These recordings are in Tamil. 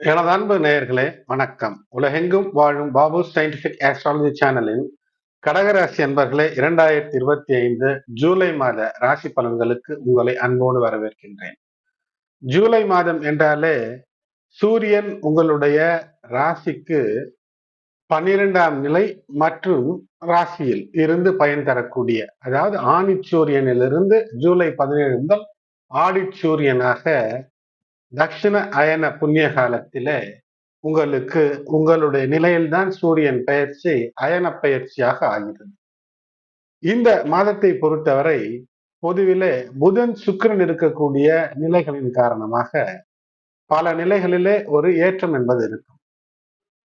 எனது அன்பு நேயர்களே வணக்கம். உலகெங்கும் வாழும் பாபு சயின்டிபிக் ஆஸ்ட்ராலஜி சேனலின் கடகராசி அன்பர்களே இரண்டாயிரத்தி இருபத்தி ஐந்து ஜூலை மாத ராசி பலன்களுக்கு உங்களை அன்போடு வரவேற்கின்றேன். ஜூலை மாதம் என்றாலே சூரியன் உங்களுடைய ராசிக்கு பன்னிரெண்டாம் நிலை மற்றும் ராசியில் இருந்து பயன் தரக்கூடிய அதாவது ஆணிச்சூரியனிலிருந்து ஜூலை பதினேழு முதல் ஆடிச்சூரியனாக தட்சிண அயன புண்ணிய காலத்திலே உங்களுக்கு உங்களுடைய நிலையில்தான் சூரியன் பயிற்சி அயன பயிற்சியாக ஆகிறது. இந்த மாதத்தை பொறுத்தவரை பொதுவிலே புதன் சுக்கிரன் இருக்கக்கூடிய நிலைகளின் காரணமாக பல நிலைகளிலே ஒரு ஏற்றம் என்பது இருக்கும்.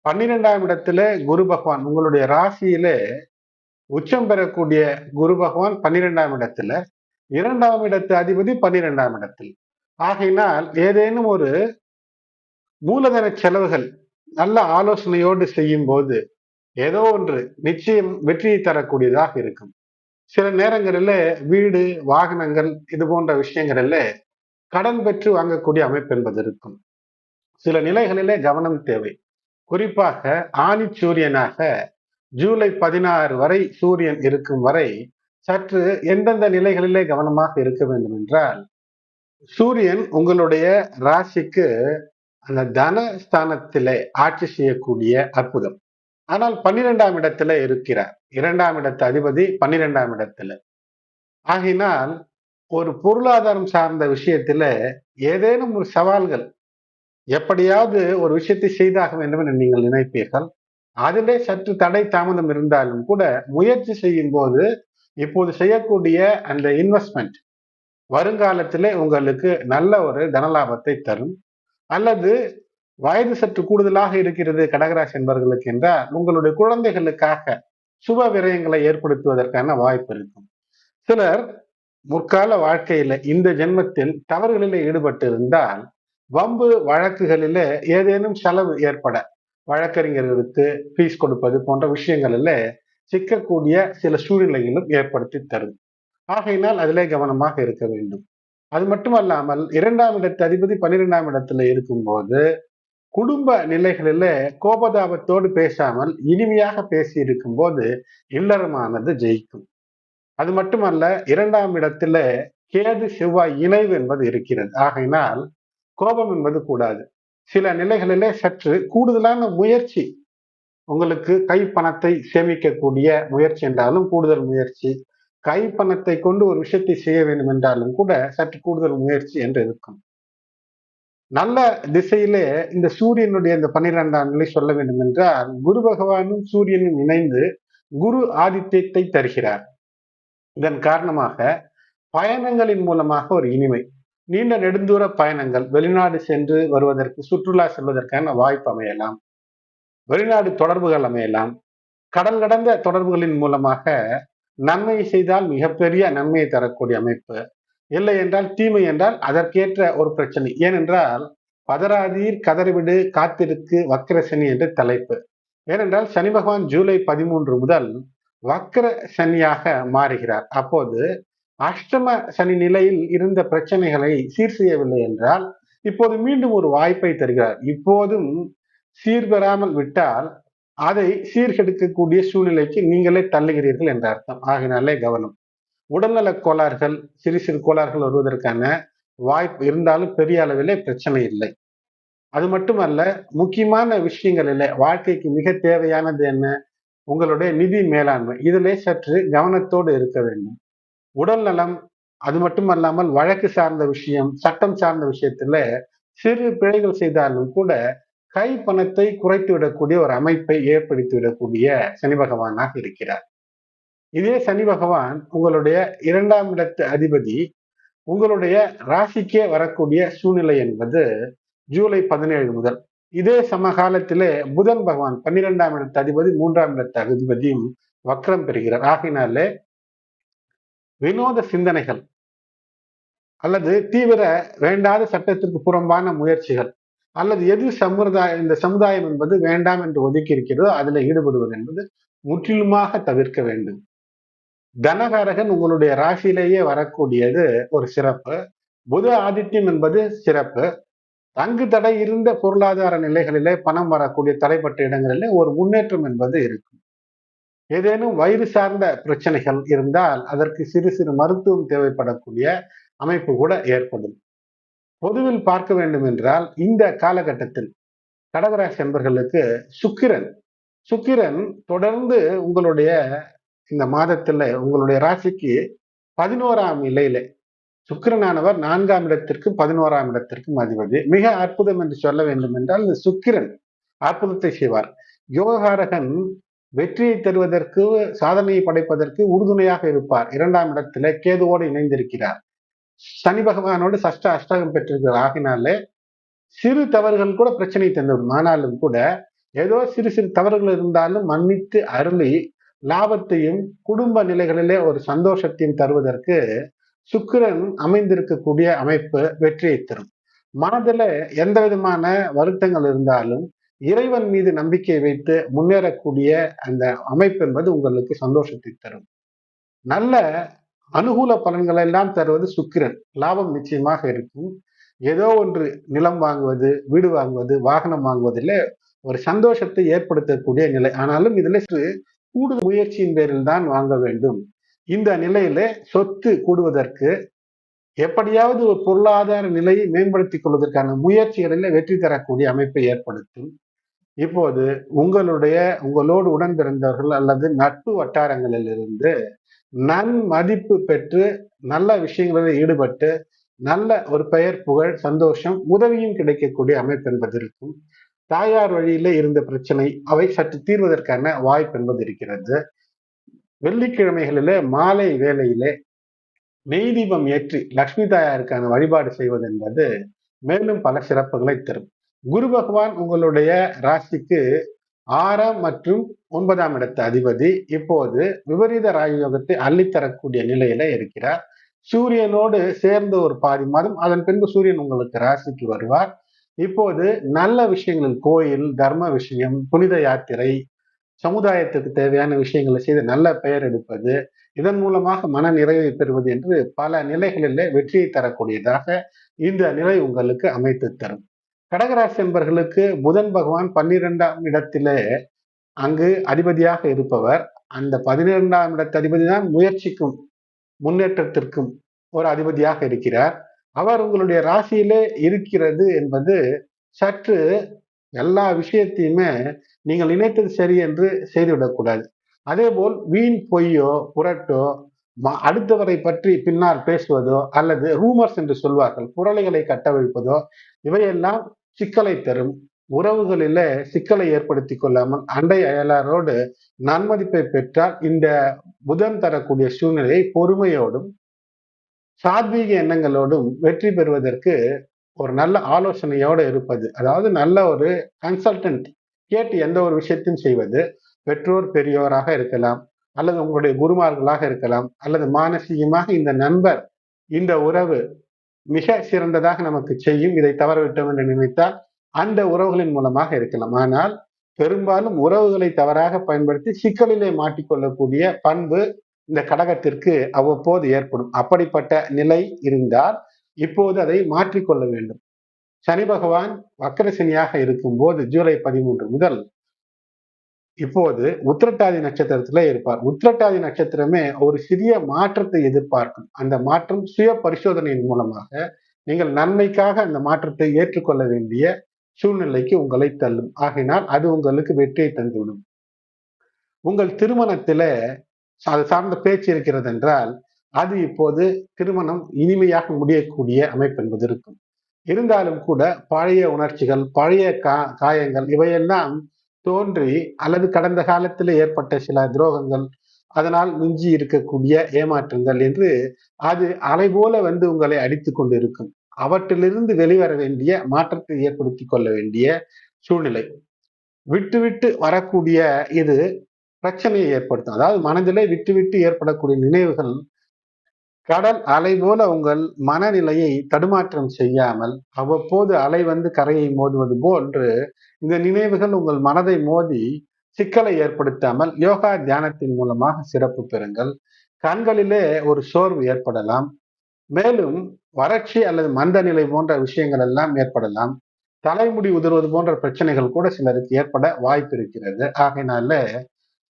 பன்னிரெண்டாம் இடத்திலே குரு பகவான் உங்களுடைய ராசியிலே உச்சம் பெறக்கூடிய குரு பகவான் பன்னிரெண்டாம் இடத்துல இரண்டாம் இடத்து அதிபதி பன்னிரெண்டாம் இடத்தில். ஆகையினால் ஏதேனும் ஒரு மூலதன செலவுகள் நல்ல ஆலோசனையோடு செய்யும் போது ஏதோ ஒன்று நிச்சயம் வெற்றியை தரக்கூடியதாக இருக்கும். சில நேரங்களில் வீடு வாகனங்கள் இது போன்ற விஷயங்களில் கடன் பெற்று வாங்கக்கூடிய அமைப்பு என்பது இருக்கும். சில நிலைகளிலே கவனம் தேவை. குறிப்பாக ஆணி சூரியனாக ஜூலை பதினாறு வரை சூரியன் இருக்கும் வரை சற்று எந்தெந்த நிலைகளிலே கவனமாக இருக்க வேண்டும் என்றால் சூரியன் உங்களுடைய ராசிக்கு அந்த தனஸ்தானத்திலே ஆட்சி செய்யக்கூடிய அற்புதம். ஆனால் பன்னிரெண்டாம் இடத்துல இருக்கிறார். இரண்டாம் இடத்து அதிபதி பன்னிரெண்டாம் இடத்துல. ஆகினால் ஒரு பொருளாதாரம் சார்ந்த விஷயத்துல ஏதேனும் ஒரு சவால்கள் எப்படியாவது ஒரு விஷயத்தை செய்தாக வேண்டும் என்று நீங்கள் நினைப்பீர்கள். அதிலே சற்று தடை தாமதம் இருந்தாலும் கூட முயற்சி செய்யும் போது இப்போது செய்யக்கூடிய அந்த இன்வெஸ்ட்மெண்ட் வருங்காலத்திலே உங்களுக்கு நல்ல ஒரு தனலாபத்தை தரும். அல்லது வயது சற்று கூடுதலாக இருக்கிறது கடகராசி என்பவர்களுக்கு என்றால் உங்களுடைய குழந்தைகளுக்காக சுப விரயங்களை ஏற்படுத்துவதற்கான வாய்ப்பு இருக்கும். சிலர் முற்கால வாழ்க்கையில இந்த ஜென்மத்தில் தவறுகளில் ஈடுபட்டு இருந்தால் வம்பு வழக்குகளில ஏதேனும் செலவு ஏற்பட வழக்கறிஞர்களுக்கு ஃபீஸ் கொடுப்பது போன்ற விஷயங்களில் சிக்கக்கூடிய சில சூழ்நிலைகளும் ஏற்படுத்தி தரும். ஆகையினால் அதிலே கவனமாக இருக்க வேண்டும். அது மட்டுமல்லாமல் இரண்டாம் இடத்து அதிபதி பன்னிரெண்டாம் இடத்துல இருக்கும்போது குடும்ப நிலைகளில கோபதாபத்தோடு பேசாமல் இனிமையாக பேசி இருக்கும்போது இல்லறமானது ஜெயிக்கும். அது மட்டுமல்ல இரண்டாம் இடத்துல கேது செவ்வாய் இணைவு என்பது இருக்கிறது. ஆகையினால் கோபம் என்பது கூடாது. சில நிலைகளிலே சற்று கூடுதலான முயற்சி உங்களுக்கு கை பணத்தை சேமிக்கக்கூடிய முயற்சி என்றாலும் கூடுதல் முயற்சி கை பணத்தை கொண்டு ஒரு விஷயத்தை செய்ய வேண்டும் என்றாலும் கூட சற்று கூடுதல் முயற்சி என்று இருக்கும். நல்ல திசையிலே இந்த சூரியனுடைய இந்த பன்னிரெண்டாம் நிலை சொல்ல வேண்டும் என்றால் குரு பகவானும் சூரியனும் இணைந்து குரு ஆதித்யத்தை தருகிறார். இதன் காரணமாக பயணங்களின் மூலமாக ஒரு இனிமை நீண்ட நெடுந்தூர பயணங்கள் வெளிநாடு சென்று வருவதற்கு சுற்றுலா செல்வதற்கான வாய்ப்பு அமையலாம். வெளிநாடு தொடர்புகள் அமையலாம். கடல் கடந்த தொடர்புகளின் மூலமாக நன்மை செய்தால் மிகப்பெரிய நன்மையை தரக்கூடிய அமைப்பு. இல்லை என்றால் தீமை என்றால் அதற்கேற்ற ஒரு பிரச்சனை. ஏனென்றால் பதராதீர் கதறிவிடு காத்திருக்கு வக்கர சனி என்ற தலைப்பு. ஏனென்றால் சனி பகவான் ஜூலை பதிமூன்று முதல் வக்கர சனியாக மாறுகிறார். அப்போது அஷ்டம சனி நிலையில் இருந்த பிரச்சனைகளை சீர் செய்யவில்லை என்றால் இப்போது மீண்டும் ஒரு வாய்ப்பை தருகிறார். இப்போதும் சீர்பெறாமல் விட்டால் அதை சீர்கெடுக்கக்கூடிய சூழ்நிலைக்கு நீங்களே தள்ளுகிறீர்கள் என்ற அர்த்தம். ஆகினாலே கவனம். உடல்நல கோளாறுகள் சிறு சிறு கோளாறுகள் வருவதற்கான வாய்ப்பு இருந்தாலும் பெரிய அளவிலே பிரச்சனை இல்லை. அது மட்டுமல்ல முக்கியமான விஷயங்கள் இல்லை வாழ்க்கைக்கு மிக தேவையானது என்ன? உங்களுடைய நிதி மேலாண்மை. இதிலே சற்று கவனத்தோடு இருக்க வேண்டும். உடல் நலம் அது மட்டுமல்லாமல் வழக்கு சார்ந்த விஷயம் சட்டம் சார்ந்த விஷயத்துல சிறு பிழைகள் செய்தாலும் கூட கை பணத்தை குறைத்து விடக்கூடிய ஒரு அமைப்பை ஏற்படுத்தி விடக்கூடிய சனி பகவானாக இருக்கிறார். இதே சனி பகவான் உங்களுடைய இரண்டாம் இடத்து அதிபதி உங்களுடைய ராசிக்கே வரக்கூடிய சூழ்நிலை என்பது ஜூலை பதினேழு முதல். இதே சமகாலத்திலே புதன் பகவான் பன்னிரெண்டாம் இடத்து அதிபதி மூன்றாம் இடத்து அதிபதியும் வக்ரம் பெறுகிறார். ஆகினாலே வினோத சிந்தனைகள் அல்லது தீவிர வேண்டாத சட்டத்திற்கு புறம்பான முயற்சிகள் அல்லது எது சமுதாய இந்த சமுதாயம் என்பது வேண்டாம் என்று ஒதுக்கி இருக்கிறதோ அதுல ஈடுபடுவது என்பது முற்றிலுமாக தவிர்க்க வேண்டும். தனகாரகன் உங்களுடைய ராசியிலேயே வரக்கூடியது ஒரு சிறப்பு. புத ஆதித்யம் என்பது சிறப்பு. தங்கு தடை இருந்த பொருளாதார நிலைகளிலே பணம் வரக்கூடிய தடைப்பட்ட இடங்களிலே ஒரு முன்னேற்றம் என்பது இருக்கும். ஏதேனும் வயிறு சார்ந்த பிரச்சனைகள் இருந்தால் அதற்கு சிறு சிறு மருத்துவம் தேவைப்படக்கூடிய அமைப்பு கூட ஏற்படும். பொதுவில் பார்க்க வேண்டும் என்றால் இந்த காலகட்டத்தில் கடகராசி என்பர்களுக்கு சுக்கிரன். சுக்கிரன் தொடர்ந்து உங்களுடைய இந்த மாதத்துல உங்களுடைய ராசிக்கு பதினோராம் நிலையில. சுக்கிரனானவர் நான்காம் இடத்திற்கு பதினோராம் இடத்திற்கும் அதிபதி. மிக அற்புதம் என்று சொல்ல வேண்டும் என்றால் இந்த சுக்கிரன் அற்புதத்தை செய்வார். யோகாரகன் வெற்றியை தருவதற்கு சாதனையை படைப்பதற்கு உறுதுணையாக இருப்பார். இரண்டாம் இடத்துல கேதுவோடு இணைந்திருக்கிறார். சனி பகவானோடு சஷ்ட அஷ்டகம் பெற்றிருக்கிற ஆகினாலே சிறு தவறுகள் கூட பிரச்சனை தந்துவிடும். ஆனாலும் கூட ஏதோ சிறு சிறு தவறுகள் இருந்தாலும் மன்னித்து அருளி லாபத்தையும் குடும்ப நிலைகளிலே ஒரு சந்தோஷத்தையும் தருவதற்கு சுக்கிரன் அமைந்திருக்கக்கூடிய அமைப்பு வெற்றியை தரும். மனதில் எந்த விதமான வருத்தங்கள் இருந்தாலும் இறைவன் மீது நம்பிக்கை வைத்து முன்னேறக்கூடிய அந்த அமைப்பு என்பது உங்களுக்கு சந்தோஷத்தை தரும். நல்ல அனுகூல பலன்களை எல்லாம் தருவது சுக்கிரன். லாபம் நிச்சயமாக இருக்கும். ஏதோ ஒன்று நிலம் வாங்குவது வீடு வாங்குவது வாகனம் வாங்குவதில் ஒரு சந்தோஷத்தை ஏற்படுத்தக்கூடிய நிலை. ஆனாலும் இதுல கூடுதல் முயற்சியின் பேரில் தான் வாங்க வேண்டும். இந்த நிலையில சொத்து கூடுவதற்கு எப்படியாவது ஒரு பொருளாதார நிலையை மேம்படுத்திக் கொள்வதற்கான முயற்சிகளில் வெற்றி தரக்கூடிய அமைப்பை ஏற்படுத்தும். இப்போது உங்களுடைய உங்களோடு உடன் பிறந்தவர்கள் அல்லது நட்பு வட்டாரங்களில் நன்மதிப்பு நன் மதிப்பு பெற்று நல்ல விஷயங்களில் ஈடுபட்டு நல்ல ஒரு பெயர் புகழ் சந்தோஷம் உதவியும் கிடைக்கக்கூடிய அமைப்பு என்பது இருக்கும். தாயார் வழியில இருந்த பிரச்சனை அவை சற்று தீர்வதற்கான வாய்ப்பு என்பது இருக்கிறது. வெள்ளிக்கிழமைகளிலே மாலை வேலையிலே நெய் தீபம் ஏற்றி லக்ஷ்மி தாயாருக்கான வழிபாடு செய்வது என்பது மேலும் பல சிறப்புகளை தரும். குரு பகவான் உங்களுடைய ராசிக்கு ஆறாம் மற்றும் ஒன்பதாம் இடத்து அதிபதி இப்போது விபரீத ராஜயோகத்தை அள்ளித்தரக்கூடிய நிலையில இருக்கிறார். சூரியனோடு சேர்ந்த ஒரு பாதி மாதம் அதன் பின்பு சூரியன் உங்களுக்கு ராசிக்கு வருவார். இப்போது நல்ல விஷயங்களில் கோயில் தர்ம விஷயம் புனித யாத்திரை சமுதாயத்துக்கு தேவையான விஷயங்களை செய்து நல்ல பெயர் எடுப்பது இதன் மூலமாக மன நிறைவை பெறுவது என்று பல நிலைகளிலே வெற்றியை தரக்கூடியதாக இந்த நிலை உங்களுக்கு அமைத்து தரும். கடகராசி என்பர்களுக்கு புதன் பகவான் பன்னிரெண்டாம் இடத்திலே அங்கு அதிபதியாக இருப்பவர். அந்த பதினிரெண்டாம் இடத்து அதிபதி தான் முயற்சிக்கும் முன்னேற்றத்திற்கும் ஒரு அதிபதியாக இருக்கிறார். அவர் உங்களுடைய ராசியிலே இருக்கிறது என்பது சற்று எல்லா விஷயத்தையுமே நீங்கள் நினைத்தது சரி என்று செய்துவிடக்கூடாது அதே போல் வீண் பொய்யோ புரட்டோ அடுத்தவரை பற்றி பின்னால் பேசுவதோ அல்லது ரூமர்ஸ் என்று சொல்வார்கள் புரளைகளை கட்டவிழ்ப்பதோ இவையெல்லாம் சிக்கலை தரும். உறவுகளில சிக்கலை ஏற்படுத்தி கொள்ளாமல் அண்டை அயலாரோடு நன்மதிப்பை பெற்றால் இந்த புதன் தரக்கூடிய சூழ்நிலையை பொறுமையோடும் சாத்வீக எண்ணங்களோடும் வெற்றி பெறுவதற்கு ஒரு நல்ல ஆலோசனையோடு இருப்பது. அதாவது நல்ல ஒரு கன்சல்டன்ட் கேட்டு எந்த ஒரு விஷயத்தையும் செய்வது பெற்றோர் பெரியோராக இருக்கலாம் அல்லது உங்களுடைய குருமார்களாக இருக்கலாம் அல்லது மானசீகமாக இந்த நண்பர் இந்த உறவு மிக சிறந்ததாக நமக்கு செய்யும். இதை தவறவிட்டோம் என்று நினைத்தால் அந்த உறவுகளின் மூலமாக இருக்கலாம். ஆனால் பெரும்பாலும் உறவுகளை தவறாக பயன்படுத்தி சிக்கலிலே மாட்டிக்கொள்ளக்கூடிய பண்பு இந்த கடகத்திற்கு அவ்வப்போது ஏற்படும். அப்படிப்பட்ட நிலை இருந்தால் இப்போது அதை மாற்றிக்கொள்ள வேண்டும். சனி பகவான் வக்கரசனியாக இருக்கும் போது ஜூலை பதிமூன்று முதல் இப்போது உத்திரட்டாதி நட்சத்திரத்துல இருப்பார். உத்திரட்டாதி நட்சத்திரமே ஒரு சிறிய மாற்றத்தை எதிர்பார்க்கும். அந்த மாற்றம் சுய பரிசோதனையின் மூலமாக நீங்கள் நன்மைக்காக அந்த மாற்றத்தை ஏற்றுக்கொள்ள வேண்டிய சூழ்நிலைக்கு உங்களை தள்ளும். ஆகினால் அது உங்களுக்கு வெற்றியை தந்துவிடும். உங்கள் திருமணத்தில அது சார்ந்த பேச்சு இருக்கிறது என்றால் அது இப்போது திருமணம் இனிமையாக முடியக்கூடிய அமைப்பு என்பது இருக்கும். இருந்தாலும் கூட பழைய உணர்ச்சிகள் பழைய கா காயங்கள் இவையெல்லாம் தோன்றி அல்லது கடந்த காலத்தில் ஏற்பட்ட சில துரோகங்கள் அதனால் மிஞ்சி இருக்கக்கூடிய ஏமாற்றங்கள் என்று அது அலை போல வந்து உங்களை அடித்து கொண்டு இருக்கும் அவற்றிலிருந்து வெளிவர வேண்டிய மாற்றத்தை ஏற்படுத்தி கொள்ள வேண்டிய சூழ்நிலை. விட்டு விட்டு வரக்கூடிய இது பிரச்சனையை ஏற்படுத்தும். அதாவது மனதிலே விட்டு விட்டு ஏற்படக்கூடிய நினைவுகள் கடல் அலை போல உங்கள் மனநிலையை தடுமாற்றம் செய்யாமல் அவ்வப்போது அலை வந்து கரையை மோதுவது போன்று இந்த நினைவுகள் உங்கள் மனதை மோதி சிக்கலை ஏற்படுத்தாமல் யோகா தியானத்தின் மூலமாக சிறப்பு பெறுங்கள். கண்களிலே ஒரு சோர்வு ஏற்படலாம். மேலும் வறட்சி அல்லது மந்த நிலை போன்ற விஷயங்கள் எல்லாம் ஏற்படலாம். தலைமுடி உதிர்வது போன்ற பிரச்சனைகள் கூட சிலருக்கு ஏற்பட வாய்ப்பு இருக்கிறது. ஆகையினால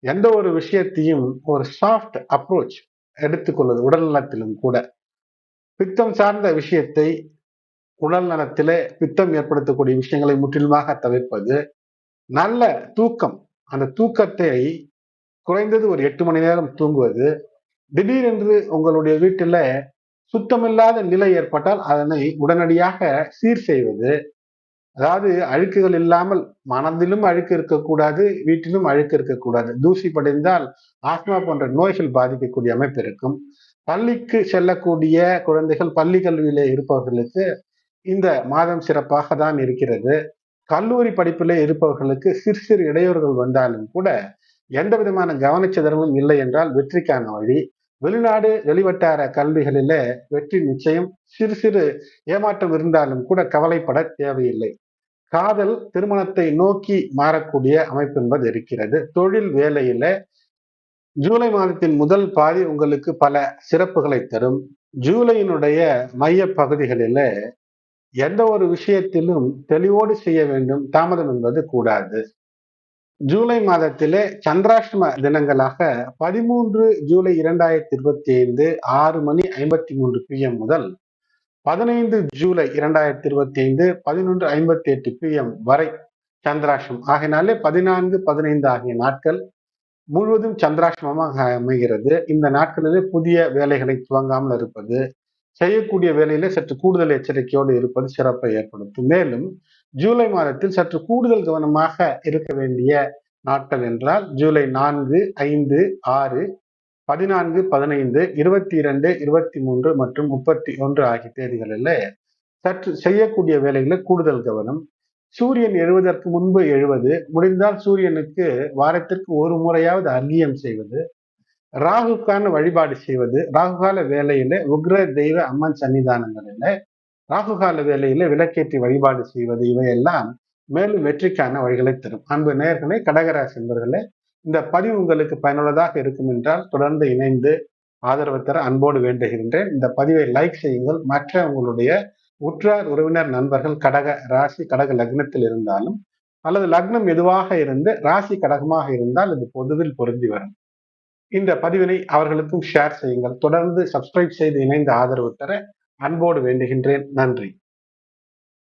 எந்த ஒரு விஷயத்தையும் ஒரு சாஃப்ட் அப்ரோச் எடுத்துக்கொள்வது உடல் நலத்திலும் கூட. பித்தம் சார்ந்த விஷயத்தை உடல் நலத்திலே பித்தம் ஏற்படுத்தக்கூடிய விஷயங்களை முற்றிலுமாக தவிர்ப்பது நல்ல தூக்கம். அந்த தூக்கத்தை குறைந்தது ஒரு எட்டு மணி நேரம் தூங்குவது. திடீரென்று உங்களுடைய வீட்டில் சுத்தமில்லாத நிலை ஏற்பட்டால் அதனை உடனடியாக சீர் செய்வது. அதாவது அழுக்குகள் இல்லாமல் மனதிலும் அழுக்கு இருக்கக்கூடாது வீட்டிலும் அழுக்கு இருக்கக்கூடாது. தூசி படைந்தால் ஆஸ்மா போன்ற நோய்கள் பாதிக்கக்கூடிய அமைப்பு இருக்கும். பள்ளிக்கு செல்லக்கூடிய குழந்தைகள் பள்ளி கல்வியிலே இருப்பவர்களுக்கு இந்த மாதம் சிறப்பாக தான் இருக்கிறது. கல்லூரி படிப்பிலே இருப்பவர்களுக்கு சிறு சிறு இடையூறுகள் வந்தாலும் கூட எந்த விதமான கவனச்சிதறலும் இல்லை என்றால் வெற்றிக்கான வழி. வெளிநாடு வெளிவட்டார கல்விகளில வெற்றி நிச்சயம். சிறு சிறு ஏமாற்றம் இருந்தாலும் கூட கவலைப்பட தேவையில்லை. காதல் திருமணத்தை நோக்கி மாறக்கூடிய அமைப்பு என்பது இருக்கிறது. தொழில் வேலையில ஜூலை மாதத்தின் முதல் பாதி உங்களுக்கு பல சிறப்புகளை தரும். ஜூலையினுடைய மைய பகுதிகளில எந்த ஒரு விஷயத்திலும் தெளிவோடு செய்ய வேண்டும். தாமதம் என்பது கூடாது. ஜூலை மாதத்திலே சந்திராஷ்டம தினங்களாக பதிமூன்று ஜூலை இரண்டாயிரத்தி இருபத்தி ஐந்து ஆறு மணி ஐம்பத்தி மூன்று பிஎம் முதல் பதினைந்து ஜூலை இரண்டாயிரத்தி இருபத்தி ஐந்து பதினொன்று ஐம்பத்தி எட்டு பிஎம் வரை சந்திராஷ்டம் ஆகினாலே பதினான்கு பதினைந்து ஆகிய நாட்கள் முழுவதும் சந்திராஷ்டமமாக அமைகிறது. இந்த நாட்களிலே புதிய வேலைகளை துவங்காமல் இருப்பது செய்யக்கூடிய வேலையில சற்று கூடுதல் எச்சரிக்கையோடு இருப்பது சிறப்பை ஏற்படுத்தும். மேலும் ஜூலை மாதத்தில் சற்று கூடுதல் கவனமாக இருக்க வேண்டிய நாட்கள் என்றால் ஜூலை நான்கு ஐந்து ஆறு பதினான்கு பதினைந்து இருபத்தி இரண்டு இருபத்தி மூன்று மற்றும் முப்பத்தி ஒன்று ஆகிய தேதிகளில் சற்று செய்யக்கூடிய வேலைகளில் கூடுதல் கவனம். சூரியன் எழுவதற்கு முன்பு எழுவது முடிந்தால் சூரியனுக்கு வாரத்திற்கு ஒரு முறையாவது அர்க்கியம் செய்வது ராகுக்கான வழிபாடு செய்வது ராகுகால வேலையில உக்ர தெய்வ அம்மன் சன்னிதானங்களில் ராகுகால வேலையில விளக்கேற்றி வழிபாடு செய்வது இவையெல்லாம் மேலும் வெற்றிக்கான வழிகளை தரும். அன்பு நேர்களை கடகராசி என்பர்களே இந்த பதிவு உங்களுக்கு பயனுள்ளதாக இருக்கும் என்றால் தொடர்ந்து இணைந்து ஆதரவு தர அன்போடு வேண்டுகின்றேன். இந்த பதிவை லைக் செய்யுங்கள். மற்ற உங்களுடைய உற்றார் உறவினர் நண்பர்கள் கடக ராசி கடக லக்னத்தில் இருந்தாலும் அல்லது லக்னம் எதுவாக இருந்து ராசி கடகமாக இருந்தால் இது பொதுவில் பொருந்தி வரும். இந்த பதிவினை அவர்களுக்கும் ஷேர் செய்யுங்கள். தொடர்ந்து சப்ஸ்கிரைப் செய்து இணைந்து ஆதரவு தர அன்போடு வேண்டுகின்றேன். நன்றி.